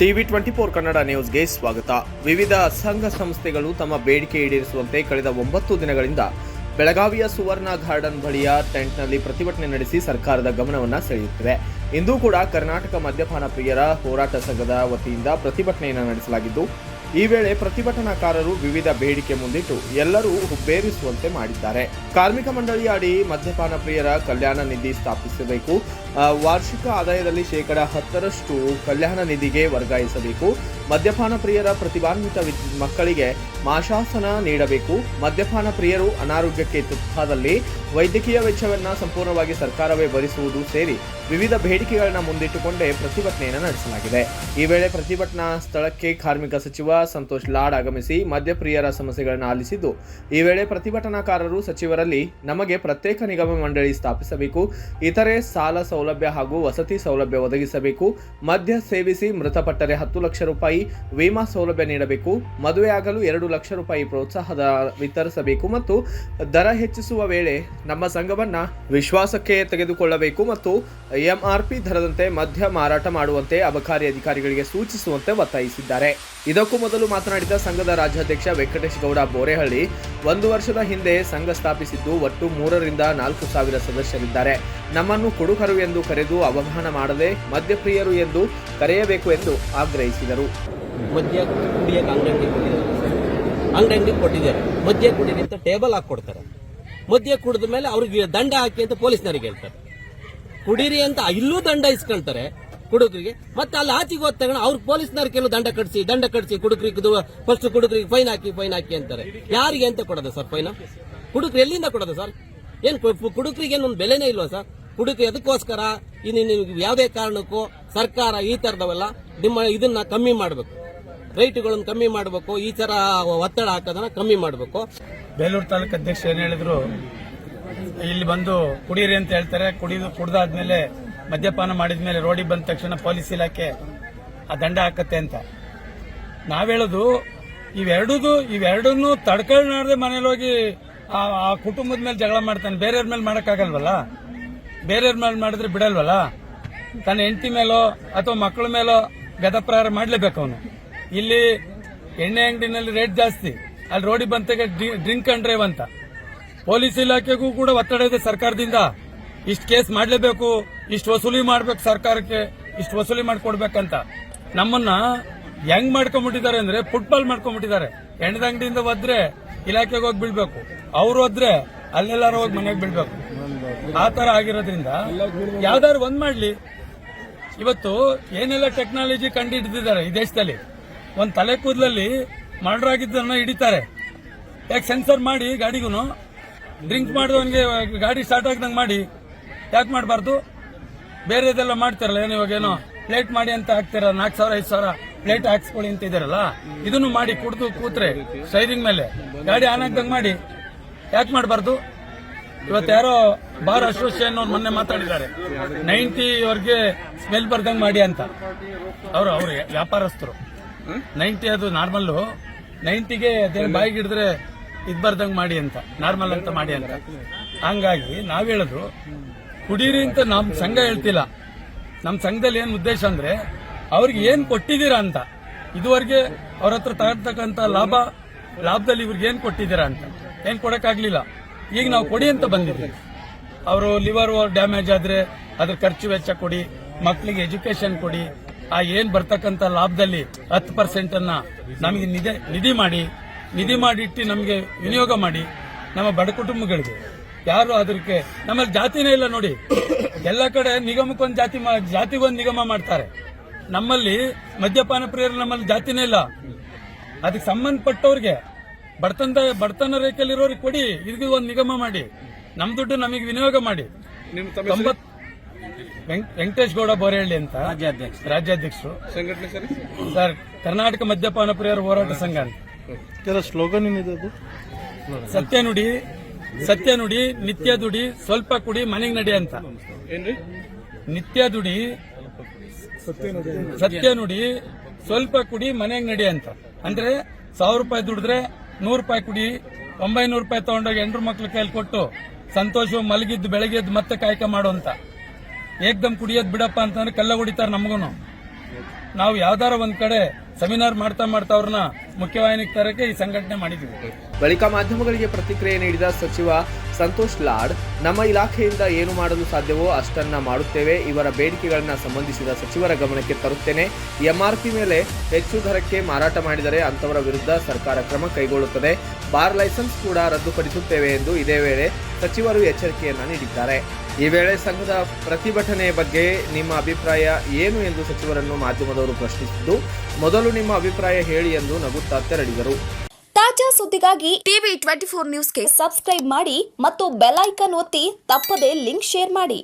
TV twenty four Kannada ನ್ಯೂಸ್ಗೆ ಸ್ವಾಗತ. ವಿವಿಧ ಸಂಘ ಸಂಸ್ಥೆಗಳು ತಮ್ಮ ಬೇಡಿಕೆ ಈಡೇರಿಸುವಂತೆ ಕಳೆದ ಒಂಬತ್ತು ದಿನಗಳಿಂದ ಬೆಳಗಾವಿಯ ಸುವರ್ಣ ಗಾರ್ಡನ್ ಬಳಿಯ ಟೆಂಟ್ನಲ್ಲಿ ಪ್ರತಿಭಟನೆ ನಡೆಸಿ ಸರ್ಕಾರದ ಗಮನವನ್ನು ಸೆಳೆಯುತ್ತಿವೆ. ಇಂದು ಕೂಡ ಕರ್ನಾಟಕ ಮದ್ಯಪಾನ ಪ್ರಿಯರ ಹೋರಾಟ ಸಂಘದ ವತಿಯಿಂದ ಪ್ರತಿಭಟನೆಯನ್ನು ನಡೆಸಲಾಗಿದ್ದು ಈ ವೇಳೆ ಪ್ರತಿಭಟನಾಕಾರರು ವಿವಿಧ ಬೇಡಿಕೆ ಮುಂದಿಟ್ಟು ಎಲ್ಲರೂ ಹುಬ್ಬೇರಿಸುವಂತೆ ಮಾಡಿದ್ದಾರೆ. ಕಾರ್ಮಿಕ ಮಂಡಳಿಯ ಅಡಿ ಮದ್ಯಪಾನ ಪ್ರಿಯರ ಕಲ್ಯಾಣ ನಿಧಿ ಸ್ಥಾಪಿಸಬೇಕು. ವಾರ್ಷಿಕ ಆದಾಯದಲ್ಲಿ ಶೇಕಡ ಹತ್ತರಷ್ಟು ಕಲ್ಯಾಣ ನಿಧಿಗೆ ವರ್ಗಾಯಿಸಬೇಕು. ಮದ್ಯಪಾನ ಪ್ರಿಯರ ಪ್ರತಿಭಾನ್ವಿತ ಮಕ್ಕಳಿಗೆ ಮಾಶಾಸನ ನೀಡಬೇಕು. ಮದ್ಯಪಾನ ಪ್ರಿಯರು ಅನಾರೋಗ್ಯಕ್ಕೆ ತುತ್ತಾದಲ್ಲಿ ವೈದ್ಯಕೀಯ ವೆಚ್ಚವನ್ನು ಸಂಪೂರ್ಣವಾಗಿ ಸರ್ಕಾರವೇ ಭರಿಸುವುದು ಸೇರಿ ವಿವಿಧ ಬೇಡಿಕೆಗಳನ್ನ ಮುಂದಿಟ್ಟುಕೊಂಡೇ ಪ್ರತಿಭಟನೆಯನ್ನು ನಡೆಸಲಾಗಿದೆ. ಈ ವೇಳೆ ಪ್ರತಿಭಟನಾ ಸ್ಥಳಕ್ಕೆ ಕಾರ್ಮಿಕ ಸಚಿವ ಸಂತೋಷ್ ಲಾಡ್ ಆಗಮಿಸಿ ಮದ್ಯಪ್ರಿಯರ ಸಮಸ್ಯೆಗಳನ್ನು ಆಲಿಸಿದ್ದು. ಈ ವೇಳೆ ಪ್ರತಿಭಟನಾಕಾರರು ಸಚಿವರಲ್ಲಿ ನಮಗೆ ಪ್ರತ್ಯೇಕ ನಿಗಮ ಮಂಡಳಿ ಸ್ಥಾಪಿಸಬೇಕು, ಇತರೆ ಸಾಲ ಸೌಲಭ್ಯ ಹಾಗೂ ವಸತಿ ಸೌಲಭ್ಯ ಒದಗಿಸಬೇಕು, ಮದ್ಯ ಸೇವಿಸಿ ಮೃತಪಟ್ಟರೆ ಹತ್ತು ಲಕ್ಷ ರೂಪಾಯಿ ವಿಮಾ ಸೌಲಭ್ಯ ನೀಡಬೇಕು, ಮದುವೆಯಾಗಲು ಎರಡು ಲಕ್ಷ ರೂಪಾಯಿ ಪ್ರೋತ್ಸಾಹದ ವಿತರಿಸಬೇಕು ಮತ್ತು ದರ ಹೆಚ್ಚಿಸುವ ವೇಳೆ ನಮ್ಮ ಸಂಘವನ್ನ ವಿಶ್ವಾಸಕ್ಕೆ ತೆಗೆದುಕೊಳ್ಳಬೇಕು ಮತ್ತು ಎಂಆರ್ಪಿ ದರದಂತೆ ಮದ್ಯ ಮಾರಾಟ ಮಾಡುವಂತೆ ಅಬಕಾರಿ ಅಧಿಕಾರಿಗಳಿಗೆ ಸೂಚಿಸುವಂತೆ ಒತ್ತಾಯಿಸಿದ್ದಾರೆ. ಇದಕ್ಕೂ ಮೊದಲು ಮಾತನಾಡಿದ ಸಂಘದ ರಾಜ್ಯಾಧ್ಯಕ್ಷ ವೆಂಕಟೇಶ್ ಗೌಡ ಬೋರೆಹಳ್ಳಿ, ಒಂದು ವರ್ಷದ ಹಿಂದೆ ಸಂಘ ಸ್ಥಾಪಿಸಿದ್ದು ಒಟ್ಟು ಮೂರರಿಂದ ನಾಲ್ಕು ಸಾವಿರ ಸದಸ್ಯರಿದ್ದಾರೆ. ನಮ್ಮನ್ನು ಕುಡುಕರು ಎಂದು ಕರೆದು ಅವಮಾನ ಮಾಡದೆ ಮದ್ಯಪ್ರಿಯರು ಎಂದು ಕರೆಯಬೇಕು ಎಂದು ಆಗ್ರಹಿಸಿದರು. ಮದ್ಯ ಕುಡಿಯಕ್ಕೆ ಅಂಗಡಿ ಕೊಟ್ಟಿದ್ದಾರೆ. ಮದ್ಯ ಕುಡಿರಿ ಅಂತ ಟೇಬಲ್ ಹಾಕೊಡ್ತಾರೆ ಕೊಡ್ತಾರೆ. ಮದ್ಯ ಕುಡಿದ ಮೇಲೆ ಅವ್ರಿಗೆ ದಂಡ ಹಾಕಿ ಅಂತ ಪೊಲೀಸ್ನವರಿಗೆ ಹೇಳ್ತಾರೆ. ಕುಡಿರಿ ಅಂತ ಇಲ್ಲೂ ದಂಡ ಇಸ್ಕೊಳ್ತಾರೆ. ಕುಡುಕರಿಗೆ ಮತ್ತೆ ಅಲ್ಲಿ ಆಚೆಗೆ ಹೋದ ತಗೊಂಡು ಅವ್ರ ಪೊಲೀಸ್ನವ್ರ ಕೆಲವು ದಂಡ ಕಟ್ಸಿ ದಂಡ ಕಟ್ಸಿ, ಕುಡುಕರಿಗೆ ಫಸ್ಟ್ ಕುಡುಕರಿಗೆ ಫೈನ್ ಹಾಕಿ ಫೈನ್ ಹಾಕಿ ಅಂತಾರೆ. ಯಾರಿಗೆ ಅಂತ ಕೊಡೋದು ಸರ್ ಫೈನ್ ಕುಡುಕರು ಎಲ್ಲಿಂದ ಕೊಡೋದು ಸರ್ ಏನ್ ಕುಡುಕರಿಗೆ ಏನೊಂದು ಬೆಲೆನೇ ಇಲ್ವಾ ಸರ್ ಕುಡುಕರು ಅದಕ್ಕೋಸ್ಕರ ಇನ್ನು ನಿಮ್ಗೆ ಯಾವುದೇ ಕಾರಣಕ್ಕೂ ಸರ್ಕಾರ ಈ ತರದವಲ್ಲ, ನಿಮ್ಮ ಇದನ್ನ ಕಮ್ಮಿ ಮಾಡಬೇಕು. ರೈಟ್ಗಳನ್ನು ಕಮ್ಮಿ ಮಾಡಬೇಕು, ಈ ತರ ಒತ್ತಡ ಹಾಕೋದನ್ನ ಕಮ್ಮಿ ಮಾಡಬೇಕು. ಬೇಲೂರು ತಾಲೂಕು ಅಧ್ಯಕ್ಷ ಏನ್ ಹೇಳಿದ್ರು, ಇಲ್ಲಿ ಬಂದು ಕುಡೀರಿ ಅಂತ ಹೇಳ್ತಾರೆ. ಕುಡಿದು ಕುಡ್ದಾದ್ಮೇಲೆ ಮದ್ಯಪಾನ ಮಾಡಿದ ಮೇಲೆ ರೋಡಿಗೆ ಬಂದ ತಕ್ಷಣ ಪೊಲೀಸ್ ಇಲಾಖೆ ಆ ದಂಡ ಹಾಕತ್ತೆ ಅಂತ. ನಾವೇಳೋದು ಇವೆರಡೂ ಇವೆರಡನ್ನೂ ತಡ್ಕೊಳ್ಳಾರ್ದೆ ಮನೇಲಿ ಹೋಗಿ ಆ ಕುಟುಂಬದ ಮೇಲೆ ಜಗಳ ಮಾಡ್ತಾನೆ. ಬೇರೆಯವ್ರ ಮೇಲೆ ಮಾಡೋಕ್ಕಾಗಲ್ವಲ್ಲ ಬೇರೆಯವ್ರ ಮೇಲೆ ಮಾಡಿದ್ರೆ ಬಿಡಲ್ವಲ್ಲ? ತನ್ನ ಹೆಂಡತಿ ಮೇಲೋ ಅಥವಾ ಮಕ್ಕಳ ಮೇಲೋ ಗದಪ್ರಹಾರ ಮಾಡ್ಲೇಬೇಕು ಅವನು. ಇಲ್ಲಿ ಎಣ್ಣೆ ಅಂಗಡಿನಲ್ಲಿ ರೇಟ್ ಜಾಸ್ತಿ. ಅಲ್ಲಿ ರೋಡಿಗೆ ಬಂತಾಗ ಡ್ರಿಂಕ್ ಅಂಡ್ ಡ್ರೈವ್ ಅಂತ. ಪೊಲೀಸ್ ಇಲಾಖೆಗೂ ಕೂಡ ಒತ್ತಡ ಇದೆ ಸರ್ಕಾರದಿಂದ. ಇಷ್ಟು ಕೇಸ್ ಮಾಡ್ಲೇಬೇಕು. ಇಷ್ಟು ವಸೂಲಿ ಮಾಡ್ಬೇಕು ಸರ್ಕಾರಕ್ಕೆ, ಇಷ್ಟು ವಸೂಲಿ ಮಾಡ್ಕೊಡ್ಬೇಕಂತ. ನಮ್ಮನ್ನ ಹೆಂಗ್ ಮಾಡ್ಕೊಂಡ್ಬಿಟ್ಟಿದ್ದಾರೆ ಅಂದ್ರೆ ಫುಟ್ಬಾಲ್ ಮಾಡ್ಕೊಂಡ್ಬಿಟ್ಟಿದ್ದಾರೆ ಎಣ್ಣದ ಅಂಗಡಿಯಿಂದ ಇಲಾಖೆಗೆ ಹೋಗಿ ಬೀಳ್ಬೇಕು ಅವ್ರು ಹೋದ್ರೆ ಅಲ್ಲೆಲ್ಲಾರು ಹೋಗಿ ಮನೆಗೆ ಬೀಳ್ಬೇಕು ಆ ತರ ಆಗಿರೋದ್ರಿಂದ ಯಾವ್ದಾದ್ರು ಒಂದ್ ಮಾಡ್ಲಿ. ಇವತ್ತು ಏನೆಲ್ಲ ಟೆಕ್ನಾಲಜಿ ಕಂಡು ಹಿಡಿದಿದ್ದಾರೆ ಈ ದೇಶದಲ್ಲಿ? ಒಂದ್ ತಲೆ ಕೂದಲಲ್ಲಿ ಮರ್ಡರ್ ಹಿಡಿತಾರೆ. ಯಾಕೆ ಸೆನ್ಸರ್ ಮಾಡಿ ಗಾಡಿಗೂ ಡ್ರಿಂಕ್ ಮಾಡಿದವನಿಗೆ ಗಾಡಿ ಸ್ಟಾರ್ಟ್ ಆಗ್ದಂಗೆ ಮಾಡಿ. ಯಾಕೆ ಮಾಡಬಾರ್ದು? ಬೇರೆದೆಲ್ಲ ಮಾಡ್ತಾರಲ್ಲ, ಏನು ಇವಾಗ ಏನೋ ಪ್ಲೇಟ್ ಮಾಡಿ ಅಂತ ಹಾಕ್ತಾರ, ನಾಲ್ಕು ಸಾವಿರ, ಐದು ಸಾವಿರ ಪ್ಲೇಟ್ ಹಾಕ್ಸ್ಕೊಳ್ಳಿ ಅಂತ ಇದಾರಲ್ಲ, ಇದನ್ನು ಮಾಡಿ ಕುಡ್ದು ಕೂತ್ರೆ ಸ್ಟೈರಿಂಗ್ ಮೇಲೆ. ಗಾಡಿ ಆನ್ ಆಗ್ದಂಗೆ ಮಾಡಿ. ಯಾಕೆ ಮಾಡಬಾರ್ದು? ಇವತ್ತು ಯಾರೋ ಬಾರ್ ಅಸೋಸಿಯೇಷನ್ ಅವ್ರು ಮೊನ್ನೆ ಮಾತಾಡಿದ್ದಾರೆ. ನೈಂಟಿ ಅವ್ರಿಗೆ ಸ್ಮೆಲ್ ಬರ್ದಂಗೆ ಮಾಡಿ ಅಂತ. ಅವರು, ಅವ್ರು ವ್ಯಾಪಾರಸ್ಥರು. ನೈಂಟಿ ಅದು ನಾರ್ಮಲ್ಲು. ನೈಂಟಿಗೆ ಅದೇನು ಬಾಯಿಗೆ ಹಿಡಿದ್ರೆ ಇದ್ ಬರ್ದಂಗೆ ಮಾಡಿ ಅಂತ, ನಾರ್ಮಲ್ ಅಂತ ಮಾಡಿ ಅಂತ. ಹಂಗಾಗಿ ನಾವ್ ಹೇಳೋದು ಕುಡೀರಿ ಅಂತ ನಮ್ ಸಂಘ ಹೇಳ್ತಿಲ್ಲ. ನಮ್ ಸಂಘದಲ್ಲಿ ಏನ್ ಉದ್ದೇಶ ಅಂದ್ರೆ, ಅವ್ರಿಗೆ ಏನ್ ಕೊಟ್ಟಿದ್ದೀರಾ ಅಂತ. ಇದುವರೆಗೆ ಅವ್ರ ಹತ್ರ ತಗತಕ್ಕಂತ ಲಾಭ, ಲಾಭದಲ್ಲಿ ಇವ್ರಿಗೆ ಏನ್ ಕೊಟ್ಟಿದ್ದೀರಾ ಅಂತ. ಏನ್ ಕೊಡಕ್ಕಾಗ್ಲಿಲ್ಲ. ಈಗ ನಾವು ಕೊಡಿ ಅಂತ ಬಂದಿದ್ದೀವಿ. ಅವರು ಲಿವರ್ ಡ್ಯಾಮೇಜ್ ಆದ್ರೆ ಅದ್ರ ಖರ್ಚು ವೆಚ್ಚ ಕೊಡಿ ಮಕ್ಕಳಿಗೆ ಎಜುಕೇಶನ್ ಕೊಡಿ, ಆ ಏನ್ ಬರ್ತಕ್ಕಂತ ಲಾಭದಲ್ಲಿ ಹತ್ತು ಪರ್ಸೆಂಟ್ ಅನ್ನ ನಮಗೆ ನಿಧಿ ನಿಧಿ ಮಾಡಿ, ನಿಧಿ ಮಾಡಿಟ್ಟು ನಮಗೆ ವಿನಿಯೋಗ ಮಾಡಿ ನಮ್ಮ ಬಡ ಕುಟುಂಬಗಳಿಗೆ. ಯಾರು ಅದಕ್ಕೆ? ನಮ್ಮಲ್ಲಿ ಜಾತಿನೇ ಇಲ್ಲ ನೋಡಿ. ಎಲ್ಲ ಕಡೆ ನಿಗಮಕ್ಕೊಂದು ಜಾತಿ ಮಾ- ಜಾತಿಗೊಂದು ನಿಗಮ ಮಾಡ್ತಾರೆ. ನಮ್ಮಲ್ಲಿ ಮದ್ಯಪಾನ ಪ್ರಿಯರು ನಮ್ಮಲ್ಲಿ ಜಾತಿನೇ ಇಲ್ಲ. ಅದಕ್ಕೆ ಸಂಬಂಧಪಟ್ಟವ್ರಿಗೆ ಬಡತನ ಬಡತನ ರೇಖೆಯಲ್ಲಿರೋರಿಗೆ ಕೊಡಿ ಇದಕ್ಕೆ ಒಂದು ನಿಗಮ ಮಾಡಿ. ನಮ್ ದುಡ್ಡು ನಮಗೆ ವಿನಿಯೋಗ ಮಾಡಿ. ವೆಂಕಟೇಶ್ ಗೌಡ ಬೋರೇಹಳ್ಳಿ ಅಂತ ರಾಜ್ಯಾಧ್ಯಕ್ಷ ರಾಜ್ಯಾಧ್ಯಕ್ಷರು. ಸಂಘಟನೆ ಸರ್? ಕರ್ನಾಟಕ ಮದ್ಯಪಾನ ಪ್ರಿಯರ ಹೋರಾಟ ಸಂಘ ಅಂತ. ಸ್ಲೋಗನ್ ಏನಿದೆ ಸತ್ಯ ನುಡಿ ಸತ್ಯ ನುಡಿ ನಿತ್ಯ ದುಡಿ ಸ್ವಲ್ಪ ಕುಡಿ ಮನೆಗೆ ನಡಿ ಅಂತ. ನಿತ್ಯ ದುಡಿ ಸತ್ಯ ನುಡಿ ಸ್ವಲ್ಪ ಕುಡಿ ಮನೆಗೆ ನಡಿ ಅಂತ. ಅಂದ್ರೆ ಸಾವಿರ ರೂಪಾಯಿ ದುಡಿದ್ರೆ ನೂರು ರೂಪಾಯಿ ಕುಡಿ ಒಂಬೈನೂರು ರೂಪಾಯಿ ತಗೊಂಡೋಗಿ ಹೆಂಡ್ರು ಮಕ್ಳ ಕೈಲಿ ಕೊಟ್ಟು ಸಂತೋಷ ಮಲಗಿದ್ದು ಬೆಳಗ್ಗೆದ್ದು ಮತ್ತೆ ಕಾಯ್ಕ ಮಾಡು ಅಂತ. ಏಕ್ದಮ್ ಕುಡಿಯೋದ್ ಬಿಡಪ್ಪ ಅಂತಂದ್ರೆ ಕಲ್ಲ ಹೊಡಿತಾರೆ ನಮಗೂ ನಾವು ಯಾವ್ದಾರ ಒಂದ್ ಕಡೆ ಸೆಮಿನಾರ್ ಮಾಡ್ತಾ ಮಾಡ್ತಾ ಅವ್ರನ್ನ ಮುಖ್ಯವಾಹಿನಿಗೆ ತರಕ್ಕೆ ಈ ಸಂಘಟನೆ ಮಾಡಿದ್ವಿ. ಬಳಿಕ ಮಾಧ್ಯಮಗಳಿಗೆ ಪ್ರತಿಕ್ರಿಯೆ ನೀಡಿದ ಸಚಿವ ಸಂತೋಷ್ ಲಾಡ್, ನಮ್ಮ ಇಲಾಖೆಯಿಂದ ಏನು ಮಾಡಲು ಸಾಧ್ಯವೋ ಅಷ್ಟನ್ನ ಮಾಡುತ್ತೇವೆ, ಇವರ ಬೇಡಿಕೆಗಳನ್ನು ಸಂಬಂಧಿಸಿದ ಸಚಿವರ ಗಮನಕ್ಕೆ ತರುತ್ತೇನೆ. ಎಂಆರ್ಪಿ ಮೇಲೆ ಹೆಚ್ಚು ದರಕ್ಕೆ ಮಾರಾಟ ಮಾಡಿದರೆ ಅಂತವರ ವಿರುದ್ಧ ಸರ್ಕಾರ ಕ್ರಮ ಕೈಗೊಳ್ಳುತ್ತದೆ. ಬಾರ್ ಲೈಸೆನ್ಸ್ ಕೂಡ ರದ್ದುಪಡಿಸುತ್ತೇವೆ ಎಂದು ಇದೇ ವೇಳೆ ಸಚಿವರು ಎಚ್ಚರಿಕೆಯನ್ನ ನೀಡಿದ್ದಾರೆ. ಈ ವೇಳೆ ಸಂಘದ ಪ್ರತಿಭಟನೆ ಬಗ್ಗೆ ನಿಮ್ಮ ಅಭಿಪ್ರಾಯ ಏನು ಎಂದು ಸಚಿವರನ್ನು ಮಾಧ್ಯಮದವರು ಪ್ರಶ್ನಿಸಿದ್ದು, ಮೊದಲು ನಿಮ್ಮ ಅಭಿಪ್ರಾಯ ಹೇಳಿ ಎಂದು ನಗುತ್ತಾ ತೆರಳಿದರು. ಸುದ್ದಿಗಾಗಿ ಟಿವಿ ಟ್ವೆಂಟಿ ಫೋರ್ ನ್ಯೂಸ್ಗೆ ಸಬ್ಸ್ಕ್ರೈಬ್ ಮಾಡಿ ಮತ್ತು ಬೆಲ್ ಐಕನ್ ಒತ್ತಿ ತಪ್ಪದೇ ಲಿಂಕ್ ಶೇರ್ ಮಾಡಿ.